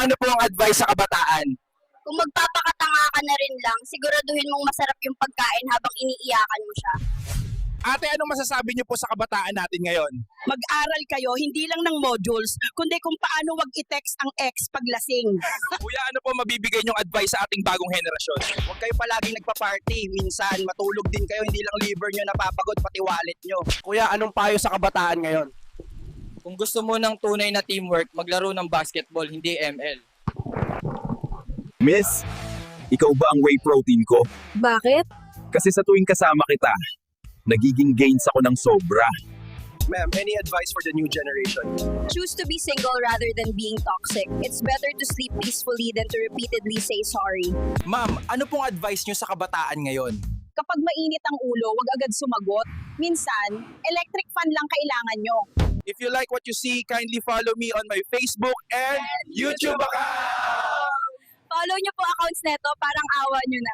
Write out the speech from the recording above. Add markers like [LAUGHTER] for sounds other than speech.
ano po ang advice sa kabataan? Kung magpapakatanga ka na rin lang, siguraduhin mong masarap yung pagkain habang iniiyakan mo siya. Ate, anong masasabi niyo po sa kabataan natin ngayon? Mag-aral kayo hindi lang ng modules, kundi kung paano wag i-text ang ex paglasing. [LAUGHS] Kuya, ano po mabibigay niyong advice sa ating bagong henerasyon? Huwag kayo palaging nagpa-party. Minsan, matulog din kayo. Hindi lang liver nyo napapagod, pati wallet nyo. Kuya, anong payo sa kabataan ngayon? Kung gusto mo ng tunay na teamwork, maglaro ng basketball, hindi ML. Miss, ikaw ba ang whey protein ko? Bakit? Kasi sa tuwing kasama kita, nagiging gains ako ng sobra. Ma'am, any advice for the new generation? Choose to be single rather than being toxic. It's better to sleep peacefully than to repeatedly say sorry. Ma'am, ano pong advice niyo sa kabataan ngayon? Kapag mainit ang ulo, wag agad sumagot. Minsan, electric fan lang kailangan nyo. If you like what you see, kindly follow me on my Facebook and YouTube account! Follow niyo po accounts neto, parang awa niyo na.